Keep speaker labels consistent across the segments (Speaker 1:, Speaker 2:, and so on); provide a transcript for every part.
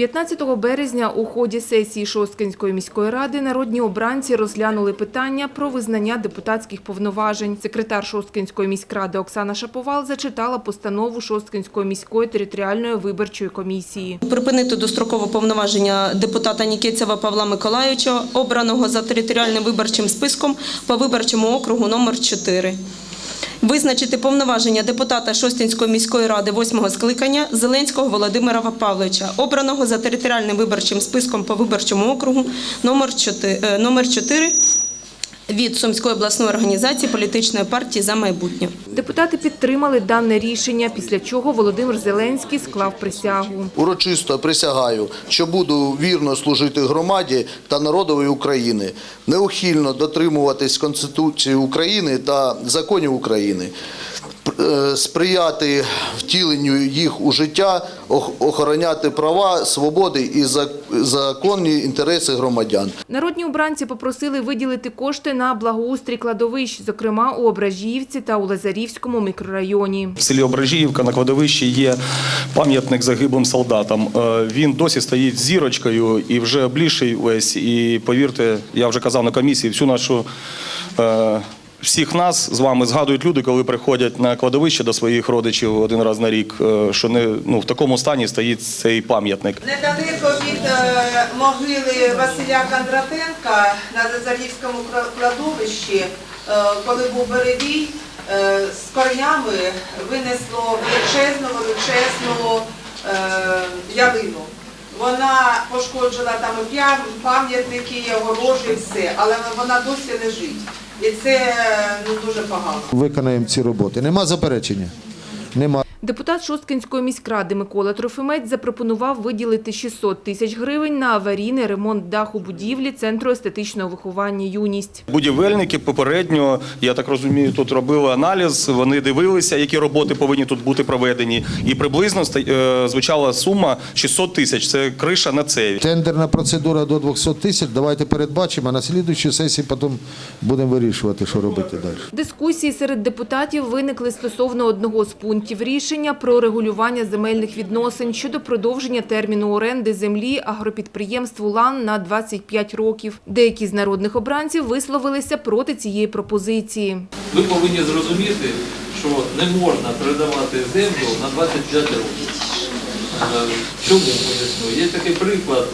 Speaker 1: 15 березня у ході сесії Шосткинської міської ради народні обранці розглянули питання про визнання депутатських повноважень. Секретар Шосткинської міськради Оксана Шаповал зачитала постанову Шосткинської міської територіальної виборчої комісії.
Speaker 2: Припинити дострокове повноваження депутата Нікітцева Павла Миколайовича, обраного за територіальним виборчим списком по виборчому округу номер 4. Визначити повноваження депутата Шостинської міської ради восьмого скликання Зеленського Володимира Павловича, обраного за територіальним виборчим списком по виборчому округу номер 4, номер 4 від Сумської обласної організації політичної партії за майбутнє.
Speaker 1: Депутати підтримали дане рішення, після чого Володимир Зеленський склав присягу.
Speaker 3: Урочисто присягаю, що буду вірно служити громаді та народові України, неухильно дотримуватись Конституції України та законів України, сприяти втіленню їх у життя, охороняти права, свободи і законні інтереси громадян.
Speaker 1: Народні обранці попросили виділити кошти на благоустрій кладовищ, зокрема у Ображіївці та у Лазарівському мікрорайоні.
Speaker 4: В селі Ображіївка на кладовищі є пам'ятник загиблим солдатам. Е, Він досі стоїть зірочкою і вже обліший весь. І повірте, я вже казав на комісії, всю нашу. Всіх нас з вами згадують люди, коли приходять на кладовище до своїх родичів один раз на рік, е, що не ну в такому стані стоїть цей пам'ятник.
Speaker 5: Недалеко від е, могили Василя Кондратенка на Зазарівському кладовищі, е, коли був перебій, е, з корнями винесло величезну величезну ялину. Вона пошкоджила там пам'ятники, огорожі, все, але вона досі лежить. І це е, ну, дуже погано.
Speaker 6: Виконаємо ці роботи. Нема заперечення? Нема.
Speaker 1: Депутат Шосткинської міськради Микола Трофимець запропонував виділити 600 тисяч гривень на аварійний ремонт даху будівлі Центру естетичного виховання «Юність».
Speaker 4: Будівельники попередньо, я так розумію, тут робили аналіз. Вони дивилися, які роботи повинні тут бути проведені. І приблизно ста- е, звучала сума 600 тисяч. Це криша на цей.
Speaker 6: Тендерна процедура до 200 тисяч. Давайте передбачимо, а на слідуючій сесії потім будемо вирішувати, що робити далі.
Speaker 1: Дискусії серед депутатів виникли стосовно одного з пунктів рішення рішення про регулювання земельних відносин щодо продовження терміну оренди землі агропідприємству Лан на 25 років. Деякі з народних обранців висловилися проти цієї пропозиції.
Speaker 7: Ви повинні зрозуміти, що не можна передавати землю на 25 років. Е, чому? Є такий приклад,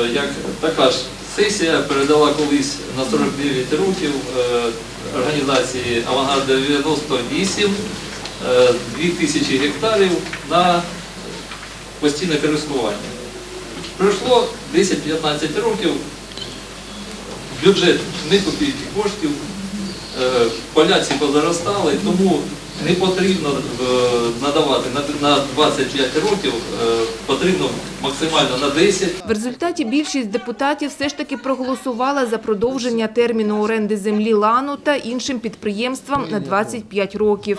Speaker 7: е, як така ж. Сесія передала колись на 49 років е, організації «Авангард-98» Е, 2000 гектарів на е, постійне користування. Пройшло 10-15 років, бюджет не копійки коштів, е, поляці позаростали, тому не потрібно е, надавати на- на 25 років, е, потрібно максимально на 10.
Speaker 1: В результаті більшість депутатів все ж таки проголосувала за продовження терміну оренди землі «Лану» та іншим підприємствам на 25 років.